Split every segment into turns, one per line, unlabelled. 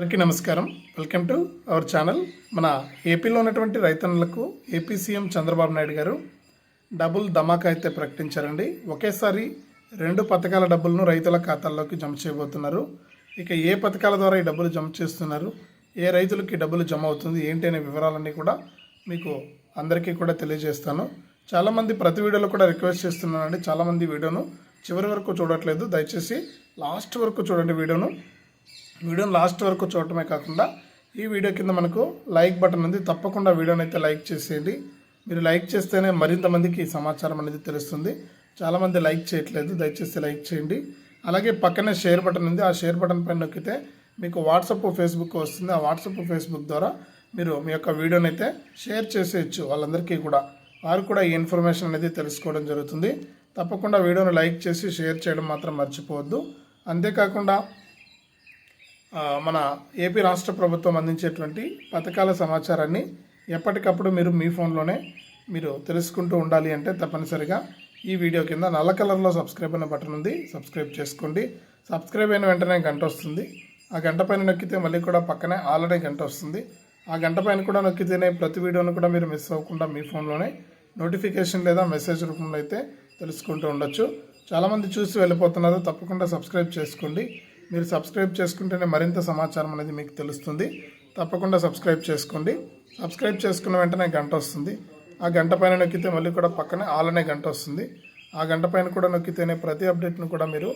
అందరికీ నమస్కారం. Welcome to our channel. మన ఏపీలో ఉన్నటువంటి రైతన్నులకు ఏపీ సీఎం చంద్రబాబు నాయుడు గారు డబుల్ ధమాకా అయితే ప్రకటించారండి. ఒకేసారి రెండు పథకాల డబ్బులను రైతుల ఖాతాల్లోకి జమ చేయబోతున్నారు. ఇక ఏ పథకాల ద్వారా ఈ డబ్బులు జమ చేస్తున్నారు? ఏ రైతులకి డబ్బులు జమ అవుతుంది? ఏంటి అనే వివరాలన్నీ కూడా మీకు అందరికీ కూడా తెలియజేస్తాను. చాలామంది ప్రతి వీడియోలో కూడా రిక్వెస్ట్ చేస్తున్నానండి. చాలామంది వీడియోను చివరి వరకు చూడట్లేదు. దయచేసి లాస్ట్ వరకు చూడండి వీడియోను. వీడియోని లాస్ట్ వరకు చూడటమే కాకుండా ఈ వీడియో కింద మనకు లైక్ బటన్ ఉంది. తప్పకుండా వీడియోని అయితే లైక్ చేసేయండి. మీరు లైక్ చేస్తేనే మరింత మందికి సమాచారం అనేది తెలుస్తుంది. చాలామంది లైక్ చేయట్లేదు. దయచేసి లైక్ చేయండి. అలాగే పక్కనే షేర్ బటన్ ఉంది. ఆ షేర్ బటన్ పైన నొక్కితే మీకు వాట్సప్ ఫేస్బుక్ వస్తుంది. ఆ వాట్సప్ ఫేస్బుక్ ద్వారా మీరు మీ యొక్క వీడియోని అయితే షేర్ చేసేయచ్చు వాళ్ళందరికీ కూడా. వారు కూడా ఈ ఇన్ఫర్మేషన్ అనేది తెలుసుకోవడం జరుగుతుంది. తప్పకుండా వీడియోని లైక్ చేసి షేర్ చేయడం మాత్రం మర్చిపోవద్దు. అంతేకాకుండా మన ఏపీ రాష్ట్ర ప్రభుత్వం అందించేటువంటి పథకాల సమాచారాన్ని ఎప్పటికప్పుడు మీరు మీ ఫోన్లోనే మీరు తెలుసుకుంటూ ఉండాలి అంటే తప్పనిసరిగా ఈ వీడియో కింద నల్ల కలర్లో సబ్స్క్రైబ్ అనే బటన్ ఉంది. సబ్స్క్రైబ్ చేసుకోండి. సబ్స్క్రైబ్ అయిన వెంటనే గంట వస్తుంది. ఆ గంట పైన నొక్కితే మళ్ళీ కూడా పక్కనే ఆల్రెడీ గంట వస్తుంది. ఆ గంట పైన కూడా నొక్కితేనే ప్రతి వీడియోను కూడా మీరు మిస్ అవ్వకుండా మీ ఫోన్లోనే నోటిఫికేషన్ లేదా మెసేజ్ రూపంలో అయితే తెలుసుకుంటూ ఉండొచ్చు. చాలామంది చూసి వెళ్ళిపోతున్నారు. తప్పకుండా సబ్స్క్రైబ్ చేసుకోండి. మీరు సబ్స్క్రైబ్ చేసుకుంటేనే మరింత సమాచారం అనేది మీకు తెలుస్తుంది. తప్పకుండా సబ్స్క్రైబ్ చేసుకోండి. సబ్స్క్రైబ్ చేసుకున్న వెంటనే గంట వస్తుంది. ఆ గంట పైన నొక్కితే మళ్ళీ కూడా పక్కనే ఆల్ అనే గంట వస్తుంది. ఆ గంట పైన కూడా నొక్కితేనే ప్రతి అప్డేట్ను కూడా మీరు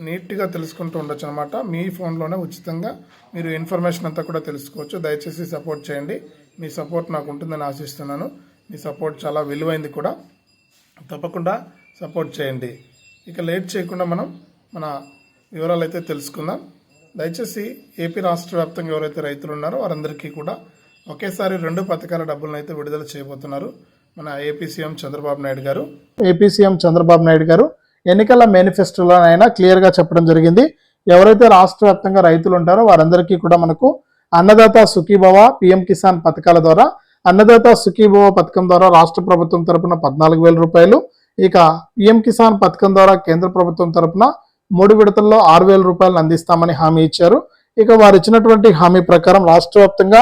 నీట్గా తెలుసుకుంటూ ఉండొచ్చు అనమాట మీ ఫోన్లోనే ఉచితంగా మీరు ఇన్ఫర్మేషన్ అంతా కూడా తెలుసుకోవచ్చు. దయచేసి సపోర్ట్ చేయండి. మీ సపోర్ట్ నాకు ఉంటుందని ఆశిస్తున్నాను. మీ సపోర్ట్ చాలా విలువైంది కూడా. తప్పకుండా సపోర్ట్ చేయండి. ఇక లేట్ చేయకుండా మనం మన వివరాలు అయితే తెలుసుకుందాం. దయచేసి ఏపీ రాష్ట్ర వ్యాప్తంగా ఎవరైతే రైతులు ఉన్నారో వారందరికీ కూడా ఒకేసారి రెండు పథకాల డబ్బులను అయితే విడుదల చేయబోతున్నారు మన ఏపీ సీఎం చంద్రబాబు నాయుడు గారు. ఏపీ సీఎం చంద్రబాబు నాయుడు గారు ఎన్నికల మేనిఫెస్టోలోనైనా క్లియర్గా చెప్పడం జరిగింది. ఎవరైతే రాష్ట్ర వ్యాప్తంగా రైతులు ఉంటారో వారందరికీ కూడా మనకు అన్నదాత సుఖీభవ పిఎం కిసాన్ పథకాల ద్వారా అన్నదాత సుఖీభవ పథకం ద్వారా రాష్ట్ర ప్రభుత్వం తరపున పద్నాలుగు వేల రూపాయలు ఇక పిఎం కిసాన్ పథకం ద్వారా కేంద్ర ప్రభుత్వం తరపున మూడు విడతల్లో ఆరు వేల రూపాయలను అందిస్తామని హామీ ఇచ్చారు. ఇక వారు ఇచ్చినటువంటి హామీ ప్రకారం రాష్ట్ర వ్యాప్తంగా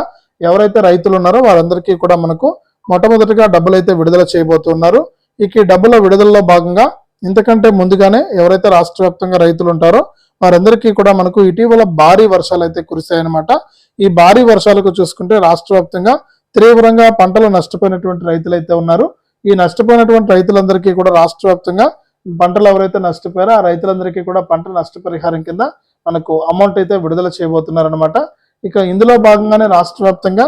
ఎవరైతే రైతులు ఉన్నారో వారందరికీ కూడా మనకు మొట్టమొదటిగా డబ్బులు అయితే విడుదల చేయబోతున్నారు. ఇక ఈ డబ్బుల విడుదలలో భాగంగా ఇంతకంటే ముందుగానే ఎవరైతే రాష్ట్ర వ్యాప్తంగా రైతులు ఉంటారో వారందరికీ కూడా మనకు ఇటీవల భారీ వర్షాలు అయితే కురిశాయన్నమాట. ఈ భారీ వర్షాలకు చూసుకుంటే రాష్ట్ర వ్యాప్తంగా తీవ్రంగా పంటలు నష్టపోయినటువంటి రైతులు అయితే ఉన్నారు. ఈ నష్టపోయినటువంటి రైతులందరికీ కూడా రాష్ట్ర వ్యాప్తంగా పంటలు ఎవరైతే నష్టపోయారో ఆ రైతులందరికీ కూడా పంట నష్టపరిహారం కింద మనకు అమౌంట్ అయితే విడుదల చేయబోతున్నారనమాట ఇక ఇందులో భాగంగానే రాష్ట్ర వ్యాప్తంగా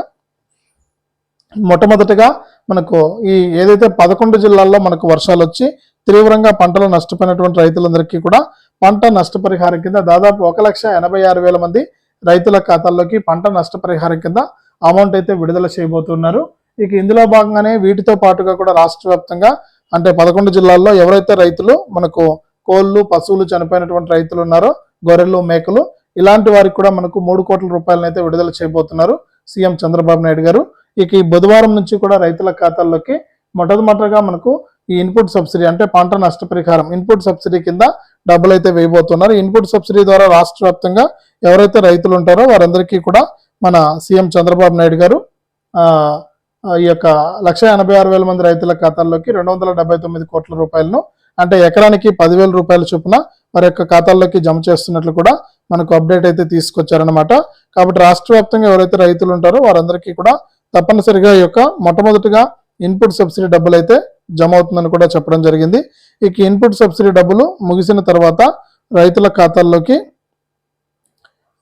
మొట్టమొదటిగా మనకు ఈ ఏదైతే పదకొండు జిల్లాల్లో మనకు వర్షాలు వచ్చి తీవ్రంగా పంటలు నష్టపోయినటువంటి రైతులందరికీ కూడా పంట నష్టపరిహారం కింద దాదాపు ఒక లక్ష ఎనభై ఆరు వేల మంది రైతుల ఖాతాల్లోకి పంట నష్టపరిహారం కింద అమౌంట్ అయితే విడుదల చేయబోతున్నారు. ఇక ఇందులో భాగంగానే వీటితో పాటుగా కూడా రాష్ట్ర వ్యాప్తంగా అంటే పదకొండు జిల్లాల్లో ఎవరైతే రైతులు మనకు కోళ్ళు పశువులు చనిపోయినటువంటి రైతులు ఉన్నారో గొర్రెలు మేకలు ఇలాంటి వారికి కూడా మనకు మూడు కోట్ల రూపాయలను అయితే విడుదల చేయబోతున్నారు సీఎం చంద్రబాబు నాయుడు గారు. ఇక ఈ బుధవారం నుంచి కూడా రైతుల ఖాతాల్లోకి మొట్టమొదటిగా మనకు ఈ ఇన్పుట్ సబ్సిడీ అంటే పంట నష్టపరిహారం ఇన్పుట్ సబ్సిడీ కింద డబ్బులు అయితే వేయబోతున్నారు. ఇన్పుట్ సబ్సిడీ ద్వారా రాష్ట్ర వ్యాప్తంగా ఎవరైతే రైతులు ఉంటారో వారందరికీ కూడా మన సీఎం చంద్రబాబు నాయుడు గారు ఈ యొక్క లక్ష ఎనభై ఆరు వేల మంది రైతుల ఖాతాల్లోకి రెండు వందల డెబ్బై తొమ్మిది కోట్ల రూపాయలను అంటే ఎకరానికి పదివేల రూపాయల చొప్పున వారి యొక్క ఖాతాల్లోకి జమ చేస్తున్నట్లు కూడా మనకు అప్డేట్ అయితే తీసుకొచ్చారనమాట కాబట్టి రాష్ట్ర వ్యాప్తంగా ఎవరైతే రైతులు ఉంటారో వారందరికీ కూడా తప్పనిసరిగా ఈ యొక్క మొట్టమొదటిగా ఇన్పుట్ సబ్సిడీ డబ్బులు అయితే జమ అవుతుందని కూడా చెప్పడం జరిగింది. ఇక ఇన్పుట్ సబ్సిడీ డబ్బులు ముగిసిన తర్వాత రైతుల ఖాతాల్లోకి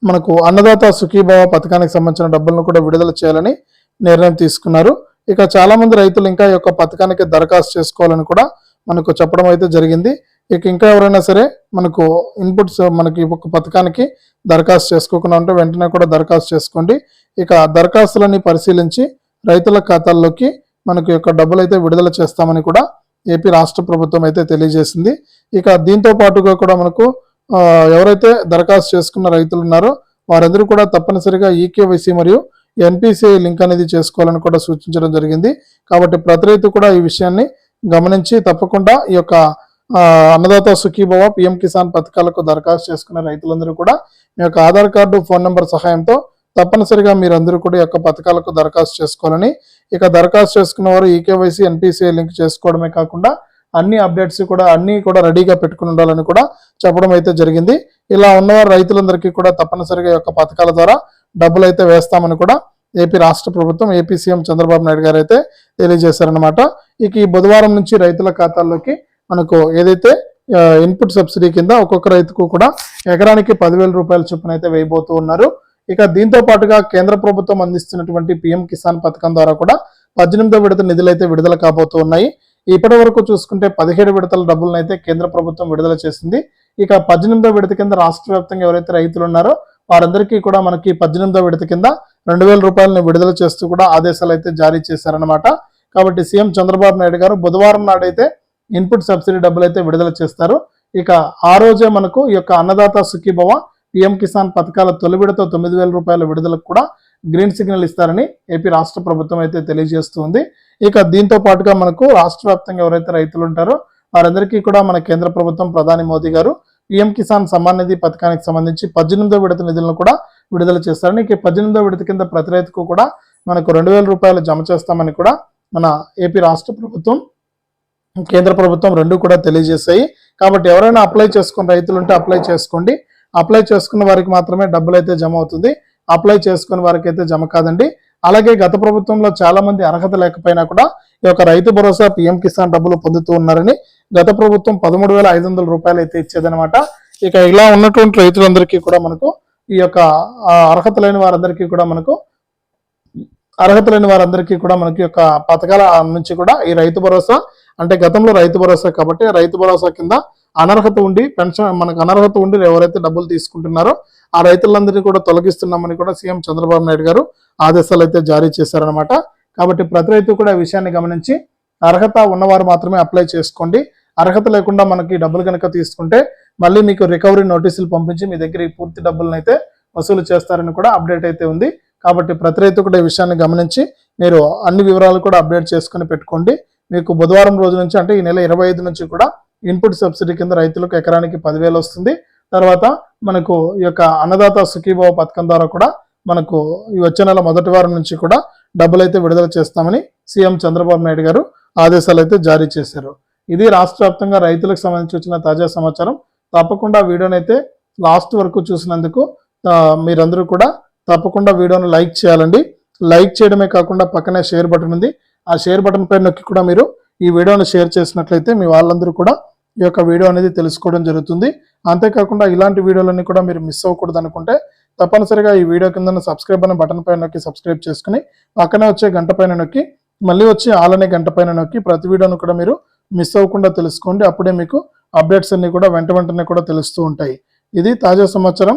మనకు అన్నదాత సుఖీభావ పథకానికి సంబంధించిన డబ్బులను కూడా విడుదల చేయాలని నిర్ణయం తీసుకున్నారు. ఇక చాలా మంది రైతులు ఇంకా ఈ యొక్క పథకానికి దరఖాస్తు చేసుకోవాలని కూడా మనకు చెప్పడం అయితే జరిగింది. ఇక ఇంకా ఎవరైనా సరే మనకు ఇన్పుట్స్ మనకి ఒక పథకానికి దరఖాస్తు చేసుకోకుండా ఉంటే వెంటనే కూడా దరఖాస్తు చేసుకోండి. ఇక దరఖాస్తులన్నీ పరిశీలించి రైతుల ఖాతాల్లోకి మనకు యొక్క డబ్బులు అయితే విడుదల చేస్తామని కూడా ఏపీ రాష్ట్ర ప్రభుత్వం అయితే తెలియజేసింది. ఇక దీంతో పాటుగా కూడా మనకు ఎవరైతే దరఖాస్తు చేసుకున్న రైతులు ఉన్నారో వారందరూ కూడా తప్పనిసరిగా ఈకేవైసీ మరియు ఎన్పిసిఐ లింక్ అనేది చేసుకోవాలని కూడా సూచించడం జరిగింది. కాబట్టి ప్రతి రైతు కూడా ఈ విషయాన్ని గమనించి తప్పకుండా ఈ యొక్క అన్నదాత సుఖీభవ పిఎం కిసాన్ పథకాలకు దరఖాస్తు చేసుకునే రైతులందరూ కూడా మీ యొక్క ఆధార్ కార్డు ఫోన్ నెంబర్ సహాయంతో తప్పనిసరిగా మీరందరూ కూడా ఈ యొక్క పథకాలకు దరఖాస్తు చేసుకోవాలని. ఇక దరఖాస్తు చేసుకున్న వారు ఈకేవైసీ ఎన్పిసిఐ లింక్ చేసుకోవడమే కాకుండా అన్ని అప్డేట్స్ కూడా అన్నీ కూడా రెడీగా పెట్టుకుని ఉండాలని కూడా చెప్పడం అయితే జరిగింది. ఇలా ఉన్నవారు రైతులందరికీ కూడా తప్పనిసరిగా ఈ యొక్క పథకాల ద్వారా డబ్బులు అయితే వేస్తామని కూడా ఏపీ రాష్ట్ర ప్రభుత్వం ఏపీ సీఎం చంద్రబాబు నాయుడు గారు అయితే తెలియజేశారనమాట ఇక ఈ బుధవారం నుంచి రైతుల ఖాతాల్లోకి మనకు ఏదైతే ఇన్పుట్ సబ్సిడీ కింద ఒక్కొక్క రైతుకు కూడా ఎకరానికి పదివేల రూపాయల చొప్పున అయితే వేయబోతూ ఉన్నారు. ఇక దీంతో పాటుగా కేంద్ర ప్రభుత్వం అందిస్తున్నటువంటి పిఎం కిసాన్ పథకం ద్వారా కూడా పద్దెనిమిదో విడత నిధులు అయితే విడుదల కాబోతూ ఉన్నాయి. ఇప్పటి వరకు చూసుకుంటే పదిహేడు విడతల డబ్బులను అయితే కేంద్ర ప్రభుత్వం విడుదల చేసింది. ఇక పద్దెనిమిదో విడత కింద రాష్ట్ర వ్యాప్తంగా ఎవరైతే రైతులు ఉన్నారో వారందరికీ కూడా మనకి పద్దెనిమిదో విడత కింద రెండు వేల రూపాయలను విడుదల చేస్తూ కూడా ఆదేశాలు అయితే జారీ చేశారనమాట కాబట్టి సీఎం చంద్రబాబు నాయుడు గారు బుధవారం నాడైతే ఇన్పుట్ సబ్సిడీ డబ్బులు అయితే విడుదల చేస్తారు. ఇక ఆ రోజే మనకు ఈ యొక్క అన్నదాత సుఖీభవ పిఎం కిసాన్ పథకాల తొలి విడత తొమ్మిది వేల రూపాయల విడుదలకు కూడా గ్రీన్ సిగ్నల్ ఇస్తారని ఏపీ రాష్ట్ర ప్రభుత్వం అయితే తెలియజేస్తుంది ఇక దీంతో పాటుగా మనకు రాష్ట్ర వ్యాప్తంగా ఎవరైతే రైతులు ఉంటారో వారందరికీ కూడా మన కేంద్ర ప్రభుత్వం ప్రధాని మోదీ గారు పిఎం కిసాన్ సమ్మాన్ నిధి పథకానికి సంబంధించి పద్దెనిమిదో విడత నిధులను కూడా విడుదల చేస్తారని ఇక పద్దెనిమిదో విడత కింద ప్రతి రైతుకు కూడా మనకు రెండు వేల రూపాయలు జమ చేస్తామని కూడా మన ఏపీ రాష్ట్ర ప్రభుత్వం కేంద్ర ప్రభుత్వం రెండు కూడా తెలియజేశాయి. కాబట్టి ఎవరైనా అప్లై చేసుకున్న రైతులు ఉంటే అప్లై చేసుకోండి. అప్లై చేసుకున్న వారికి మాత్రమే డబ్బులు అయితే జమ అవుతుంది. అప్లై చేసుకున్న వారికి అయితే జమ కాదండి. అలాగే గత ప్రభుత్వంలో చాలా మంది అర్హత లేకపోయినా కూడా ఈ యొక్క రైతు భరోసా పిఎం కిసాన్ డబ్బులు పొందుతూ ఉన్నారని గత ప్రభుత్వం పదమూడు వేల ఐదు వందల రూపాయలు అయితే ఇచ్చేదనమాట ఇక ఇలా ఉన్నటువంటి రైతులందరికీ కూడా మనకు ఈ యొక్క అర్హత లేని వారందరికీ కూడా మనకు అర్హత లేని వారందరికీ కూడా మనకి యొక్క పథకాల నుంచి కూడా ఈ రైతు భరోసా అంటే గతంలో రైతు భరోసా కాబట్టి రైతు భరోసా కింద అనర్హత ఉండి పెన్షన్ మనకు అనర్హత ఉండి ఎవరైతే డబ్బులు తీసుకుంటున్నారో ఆ రైతులందరినీ కూడా తొలగిస్తున్నామని కూడా సీఎం చంద్రబాబు నాయుడు గారు ఆదేశాలు అయితే జారీ చేశారనమాట కాబట్టి ప్రతి రైతు కూడా ఈ విషయాన్ని గమనించి అర్హత ఉన్నవారు మాత్రమే అప్లై చేసుకోండి. అర్హత లేకుండా మనకి డబ్బులు కనుక తీసుకుంటే మళ్ళీ మీకు రికవరీ నోటీసులు పంపించి మీ దగ్గర ఈ పూర్తి డబ్బులను అయితే వసూలు చేస్తారని కూడా అప్డేట్ అయితే ఉంది. కాబట్టి ప్రతి రైతు కూడా ఈ విషయాన్ని గమనించి మీరు అన్ని వివరాలు కూడా అప్డేట్ చేసుకుని పెట్టుకోండి. మీకు బుధవారం రోజు నుంచి అంటే ఈ నెల ఇరవై ఐదు నుంచి కూడా ఇన్పుట్ సబ్సిడీ కింద రైతులకు ఎకరానికి పదివేలు వస్తుంది. తర్వాత మనకు ఈ యొక్క అన్నదాత సుఖీభావ పథకం ద్వారా కూడా మనకు ఈ వచ్చే నెల మొదటి వారం నుంచి కూడా డబ్బులు అయితే విడుదల చేస్తామని సీఎం చంద్రబాబు నాయుడు గారు ఆదేశాలు అయితే జారీ చేశారు. ఇది రాష్ట్ర వ్యాప్తంగా రైతులకు సంబంధించి వచ్చిన తాజా సమాచారం. తప్పకుండా వీడియోని అయితే లాస్ట్ వరకు చూసినందుకు మీరందరూ కూడా తప్పకుండా వీడియోను లైక్ చేయాలండి. లైక్ చేయడమే కాకుండా పక్కనే షేర్ బటన్ ఉంది. ఆ షేర్ బటన్ పైన నొక్కి కూడా మీరు ఈ వీడియోను షేర్ చేసినట్లయితే మీ వాళ్ళందరూ కూడా ఈ యొక్క వీడియో అనేది తెలుసుకోవడం జరుగుతుంది. అంతేకాకుండా ఇలాంటి వీడియోలన్నీ కూడా మీరు మిస్ అవ్వకూడదు అనుకుంటే తప్పనిసరిగా ఈ వీడియో కింద సబ్స్క్రైబ్ అనే బటన్ పైన నొక్కి సబ్స్క్రైబ్ చేసుకుని పక్కనే వచ్చే గంట పైన నొక్కి మళ్ళీ వచ్చి ఆలనే గంట పైన నొక్కి ప్రతి వీడియోను కూడా మీరు మిస్ అవ్వకుండా తెలుసుకోండి. అప్పుడే మీకు అప్డేట్స్ అన్నీ కూడా వెంట వెంటనే కూడా తెలుస్తూ ఉంటాయి. ఇది తాజా సమాచారం.